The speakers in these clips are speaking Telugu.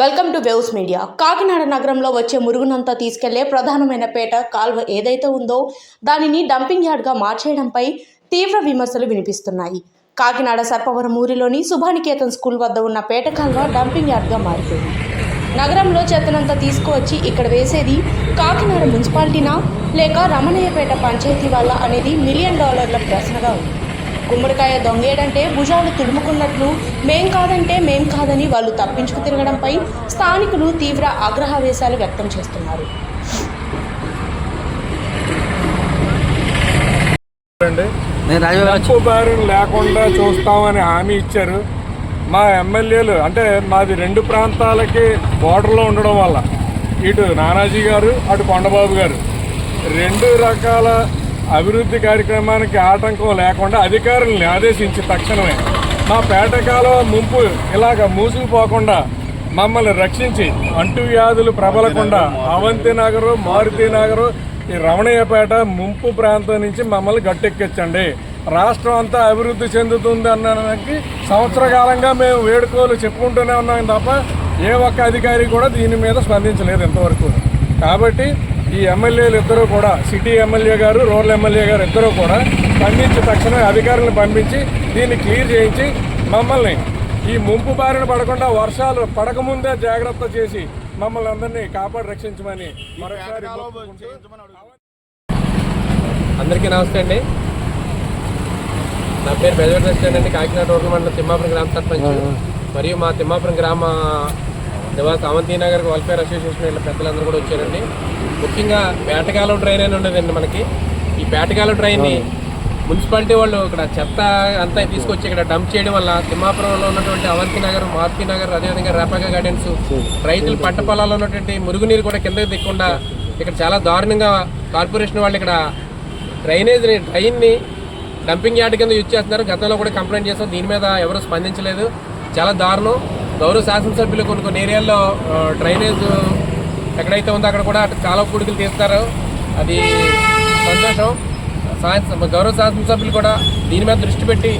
Welcome to waves media. Kakinada నగరంలో వచ్చే మురుగునంతా తీసుకెళ్ళే ప్రధానమైన పేట కాల్వ ఏదైతే ఉందో దానిని డంపింగ్ యార్డ్గా మార్చేయడంపై తీవ్ర విమర్శలు వినిపిస్తున్నాయి. కాకినాడ సర్పవరం ఊరిలోని సుభానికేతన్ స్కూల్ వద్ద ఉన్న పేట కాల్వ డంపింగ్ యార్డ్గా మారిపోయింది. నగరంలో చెత్తనంతా తీసుకువచ్చి ఇక్కడ వేసేది కాకినాడ మున్సిపాలిటీనా లేక రమణయ్యపేట పంచాయతీ వాళ్ళ అనేది మిలియన్ డాలర్ల ప్రశ్నగా ఉంది. గుమ్మడికాయ దొంగేడంటే భుజాలు తుడుముకున్నట్లు మేం కాదంటే మేం కాదని వాళ్ళు తప్పించుకు తిరగడంపై స్థానికులు తీవ్ర ఆగ్రహావేశాలు వ్యక్తం చేస్తున్నారు. బారిన లేకుండా చూస్తామని హామీ ఇచ్చారు. మా ఎమ్మెల్యేలు అంటే మాది రెండు ప్రాంతాలకి బోర్డర్లో ఉండడం వల్ల. ఇటు నానాజీ గారు అటు కొండబాబు గారు. రెండు రకాల అభివృద్ధి కార్యక్రమానికి ఆటంకం లేకుండా అధికారుల్ని ఆదేశించి తక్షణమే మా పేటకాల ముంపు ఇలాగ మూసుకుపోకుండా మమ్మల్ని రక్షించి అంటువ్యాధులు ప్రబలకుండా అవంతి నగరు మారుతి నగరు ఈ రమణయ్యపేట ముంపు ప్రాంతం నుంచి మమ్మల్ని గట్టెక్కించండి. రాష్ట్రం అంతా అభివృద్ధి చెందుతుంది అన్నదానికి సంవత్సర కాలంగా మేము వేడుకోలు చెప్పుకుంటూనే ఉన్నాం తప్ప ఏ ఒక్క అధికారి కూడా దీని మీద స్పందించలేదు ఇంతవరకు. కాబట్టి ఈ ఎమ్మెల్యేలు ఇద్దరు కూడా సిటీ ఎమ్మెల్యే గారు రూరల్ ఎమ్మెల్యే గారు ఇద్దరు కూడా స్పందించి తక్షణమే అధికారులను పంపించి దీన్ని క్లియర్ చేయించి మమ్మల్ని ఈ ముంపు బారిన పడకుండా వర్షాలు పడకముందే జాగ్రత్త చేసి మమ్మల్ని అందరినీ కాపాడి రక్షించమని మరొకసారి అందరికీ నమస్తే అండి. నా పేరు బెజవర్ రెస్టారెంట్ అండి. కాకినాడ రోడ్ల మండలం తిమ్మాపురం గ్రామ సర్పంచ్. మరియు మా తిమ్మాపురం గ్రామ నివాస అవంతి నగర్ వెల్ఫేర్ అసోసియేషన్ వీళ్ళ పెద్దలందరూ కూడా వచ్చారండి. ముఖ్యంగా పేటకాలం ట్రైన్ అని ఉండదండి మనకి. ఈ పేటకాలం ట్రైన్ని మున్సిపాలిటీ వాళ్ళు ఇక్కడ చెత్త అంతా తీసుకొచ్చి ఇక్కడ డంప్ చేయడం వల్ల తిమ్మాపురంలో ఉన్నటువంటి అవంతి నగర్ మారుతి నగర్ అదేవిధంగా రేపాక గార్డెన్స్ రైతులు పంట పొలాల్లో ఉన్నటువంటి మురుగునీరు కూడా కిందకి దిక్కుండా ఇక్కడ చాలా దారుణంగా కార్పొరేషన్ వాళ్ళు ఇక్కడ డ్రైనేజ్ డ్రైన్ని డంపింగ్ యార్డ్ కింద యూజ్ చేస్తున్నారు. గతంలో కూడా కంప్లైంట్ చేస్తాం దీని మీద ఎవరు స్పందించలేదు. చాలా దారుణం. గౌరవ శాసనసభ్యులు కొన్ని కొన్ని ఏరియాల్లో డ్రైనేజ్ ఎక్కడైతే ఉందో అక్కడ కూడా చాలా కూడికలు తీస్తారు. అది సంతోషం. గౌరవ శాసనసభ్యులు కూడా దీని మీద దృష్టి పెట్టి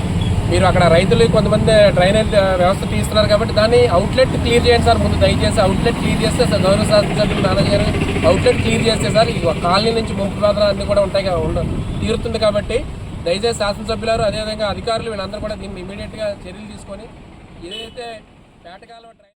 మీరు అక్కడ రైతులు కొంతమంది డ్రైనేజ్ వ్యవస్థ తీస్తున్నారు కాబట్టి దాన్ని అవుట్లెట్ క్లియర్ చేయండి సార్. ముందు దయచేసి అవుట్లెట్ క్లియర్ చేస్తే సార్ గౌరవ శాసనసభ్యులు నాన్నగారు అవుట్లెట్ క్లియర్ చేస్తే సార్ ఈ కాలనీ నుంచి ముంపు బాధలు అన్నీ కూడా ఉంటాయి ఉండదు తీరుతుంది కాబట్టి దయచేసి శాసనసభ్యులారు అదేవిధంగా అధికారులు వీళ్ళందరూ కూడా దీన్ని ఇమీడియట్గా చర్యలు తీసుకొని ఏదైతే వేటకాలం ట్రై